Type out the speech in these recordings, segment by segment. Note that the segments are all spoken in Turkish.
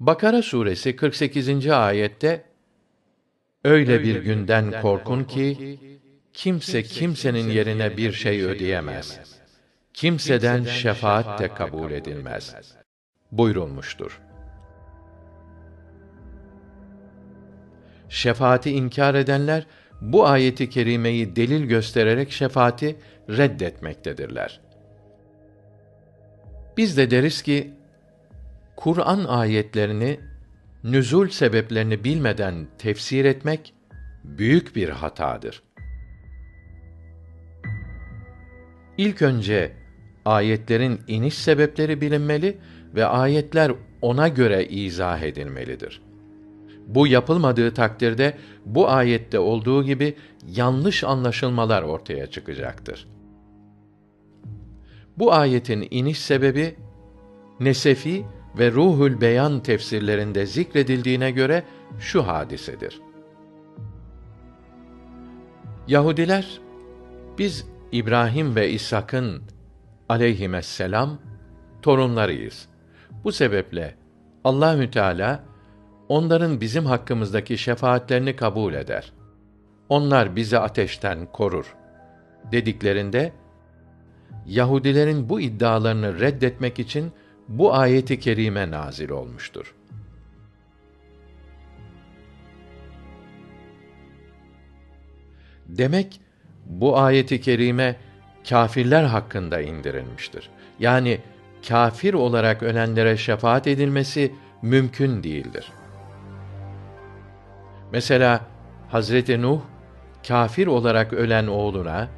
Bakara suresi 48. ayette Öyle bir günden korkun ki kimse kimsenin yerine bir şey ödeyemez. Kimseden şefaat de kabul edilmez. buyurulmuştur. Şefaati inkar edenler bu ayeti kerimeyi delil göstererek şefaati reddetmektedirler. Biz de deriz ki Kur'an ayetlerini nüzul sebeplerini bilmeden tefsir etmek büyük bir hatadır. İlk önce ayetlerin iniş sebepleri bilinmeli ve ayetler ona göre izah edilmelidir. Bu yapılmadığı takdirde bu ayette olduğu gibi yanlış anlaşılmalar ortaya çıkacaktır. Bu ayetin iniş sebebi Nesefi ve Ruhul Beyan tefsirlerinde zikredildiğine göre şu hadisedir. Yahudiler biz İbrahim ve İshak'ın aleyhisselam torunlarıyız. Bu sebeple Allahü Teala onların bizim hakkımızdaki şefaatlerini kabul eder. Onlar bizi ateşten korur dediklerinde Yahudilerin bu iddialarını reddetmek için bu ayeti kerime nazil olmuştur. Demek bu ayeti kerime kâfirler hakkında indirilmiştir. Yani kâfir olarak ölenlere şefaat edilmesi mümkün değildir. Mesela Hazreti Nuh kâfir olarak ölen oğluna,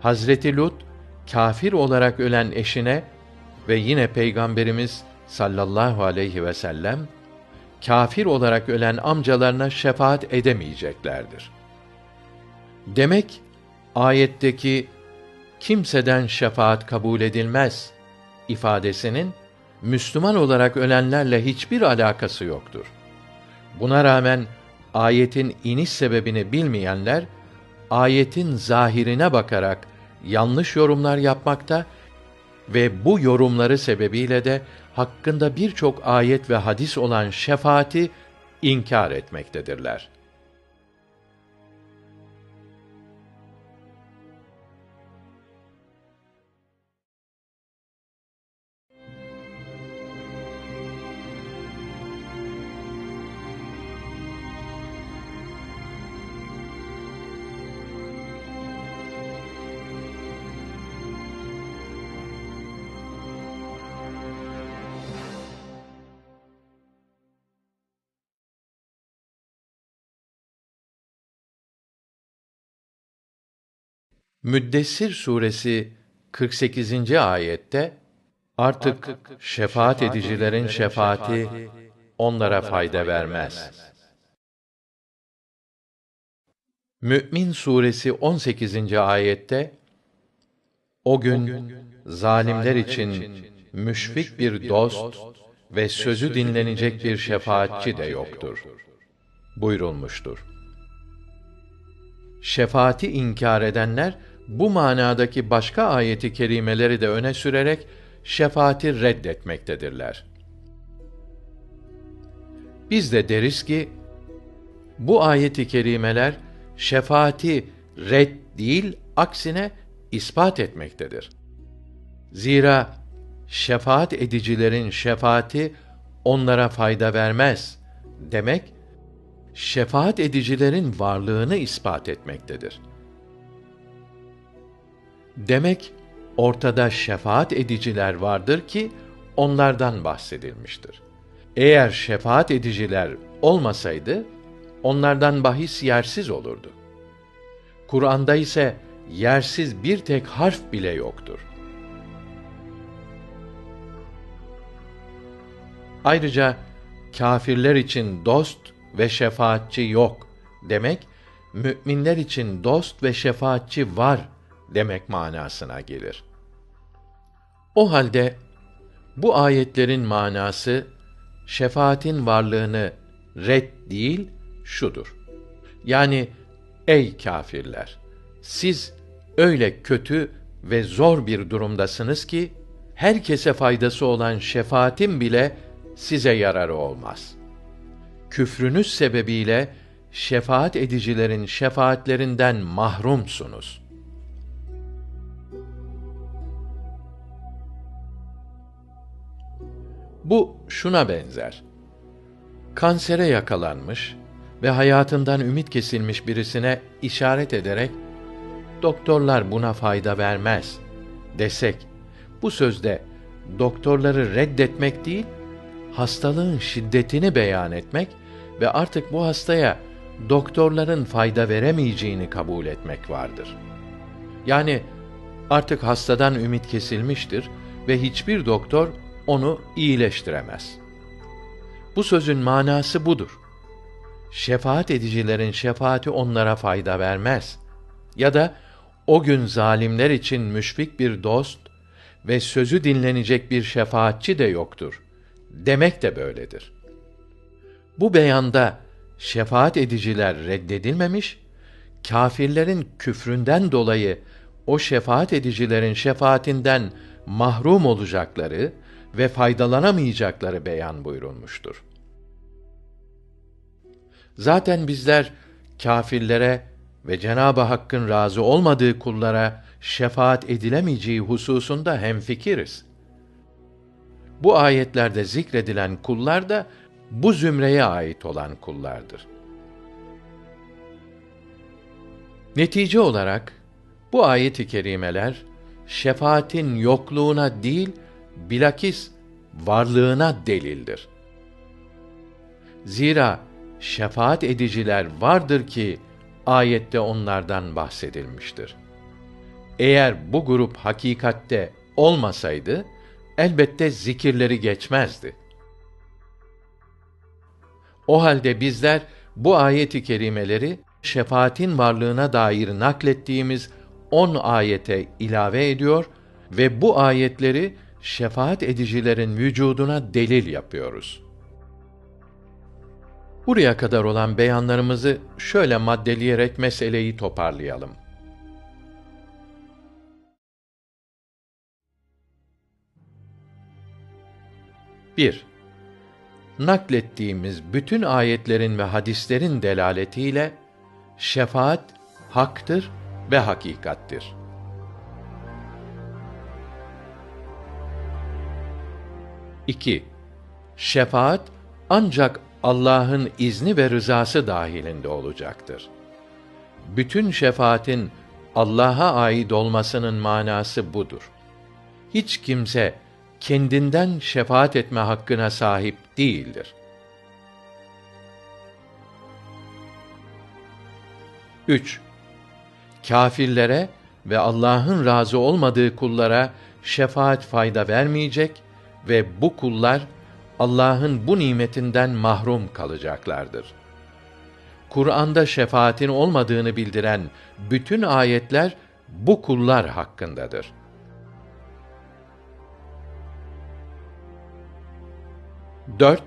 Hazreti Lut kâfir olarak ölen eşine ve yine Peygamberimiz sallallahu aleyhi ve sellem kâfir olarak ölen amcalarına şefaat edemeyeceklerdir. Demek ayetteki kimseden şefaat kabul edilmez ifadesinin Müslüman olarak ölenlerle hiçbir alakası yoktur. Buna rağmen ayetin iniş sebebini bilmeyenler ayetin zahirine bakarak yanlış yorumlar yapmakta ve bu yorumları sebebiyle de hakkında birçok ayet ve hadis olan şefaati inkar etmektedirler. Müddessir suresi 48. ayette artık şefaat edicilerin şefaati onlara fayda vermez. Mü'min suresi 18. ayette o gün zalimler için müşfik bir dost ve sözü dinlenecek bir şefaatçi de yoktur buyurulmuştur. Şefaati inkar edenler bu manadaki başka ayeti kerimeleri de öne sürerek şefaati reddetmektedirler. Biz de deriz ki bu ayeti kerimeler şefaati red değil aksine ispat etmektedir. Zira şefaat edicilerin şefaati onlara fayda vermez demek şefaat edicilerin varlığını ispat etmektedir. Demek ortada şefaat ediciler vardır ki onlardan bahsedilmiştir. Eğer şefaat ediciler olmasaydı onlardan bahis yersiz olurdu. Kur'an'da ise yersiz bir tek harf bile yoktur. Ayrıca kâfirler için dost ve şefaatçi yok demek müminler için dost ve şefaatçi var demek manasına gelir. O halde bu ayetlerin manası şefaatin varlığını red değil şudur. Yani ey kâfirler siz öyle kötü ve zor bir durumdasınız ki herkese faydası olan şefaatin bile size yararı olmaz. Küfrünüz sebebiyle şefaat edicilerin şefaatlerinden mahrumsunuz. Bu şuna benzer. Kansere yakalanmış ve hayatından ümit kesilmiş birisine işaret ederek doktorlar buna fayda vermez desek bu sözde doktorları reddetmek değil hastalığın şiddetini beyan etmek ve artık bu hastaya doktorların fayda veremeyeceğini kabul etmek vardır. Yani artık hastadan ümit kesilmiştir ve hiçbir doktor onu iyileştiremez. Bu sözün manası budur. Şefaat edicilerin şefaati onlara fayda vermez. Ya da o gün zalimler için müşfik bir dost ve sözü dinlenecek bir şefaatçi de yoktur. Demek de böyledir. Bu beyanda şefaat ediciler reddedilmemiş, kâfirlerin küfründen dolayı o şefaat edicilerin şefaatinden mahrum olacakları ve faydalanamayacakları beyan buyurulmuştur. Zaten bizler kâfirlere ve Cenab-ı Hakk'ın razı olmadığı kullara şefaat edilemeyeceği hususunda hemfikiriz. Bu ayetlerde zikredilen kullar da bu zümreye ait olan kullardır. Netice olarak bu ayet-i kerimeler şefaatin yokluğuna değil bilakis varlığına delildir. Zira şefaat ediciler vardır ki ayette onlardan bahsedilmiştir. Eğer bu grup hakikatte olmasaydı elbette zikirleri geçmezdi. O halde bizler bu ayeti kerimeleri şefaatin varlığına dair naklettiğimiz on ayete ilave ediyor ve bu ayetleri şefaat edicilerin vücuduna delil yapıyoruz. Buraya kadar olan beyanlarımızı şöyle maddeleyerek meseleyi toparlayalım. Bir, naklettiğimiz bütün ayetlerin ve hadislerin delaletiyle şefaat haktır ve hakikattir. 2. Şefaat ancak Allah'ın izni ve rızası dahilinde olacaktır. Bütün şefaatin Allah'a ait olmasının manası budur. Hiç kimse kendinden şefaat etme hakkına sahip değildir. 3. Kâfirlere ve Allah'ın razı olmadığı kullara şefaat fayda vermeyecek ve bu kullar Allah'ın bu nimetinden mahrum kalacaklardır. Kur'an'da şefaatin olmadığını bildiren bütün ayetler bu kullar hakkındadır. Dört,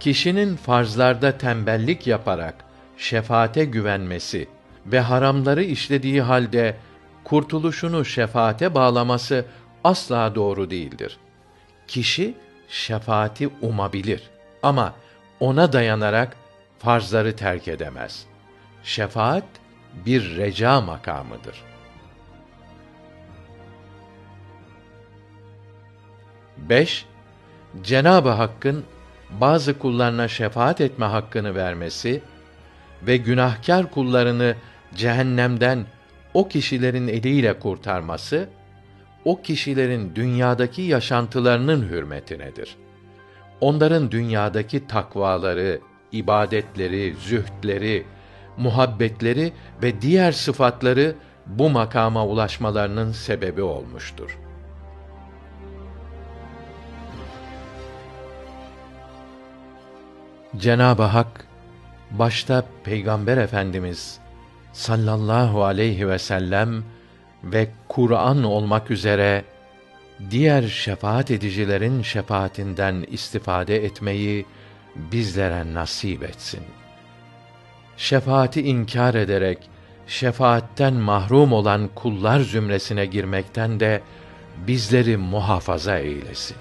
kişinin farzlarda tembellik yaparak şefaate güvenmesi ve haramları işlediği halde kurtuluşunu şefaate bağlaması asla doğru değildir. Kişi şefaati umabilir ama ona dayanarak farzları terk edemez. Şefaat bir reca makamıdır. Beş, Cenab-ı Hakk'ın bazı kullarına şefaat etme hakkını vermesi ve günahkar kullarını cehennemden o kişilerin eliyle kurtarması o kişilerin dünyadaki yaşantılarının hürmetinedir. Onların dünyadaki takvaları, ibadetleri, zühdleri, muhabbetleri ve diğer sıfatları bu makama ulaşmalarının sebebi olmuştur. Cenab-ı Hak başta Peygamber Efendimiz sallallahu aleyhi ve sellem ve Kur'an olmak üzere diğer şefaat edicilerin şefaatinden istifade etmeyi bizlere nasip etsin. Şefaati inkar ederek şefaatten mahrum olan kullar zümresine girmekten de bizleri muhafaza eylesin.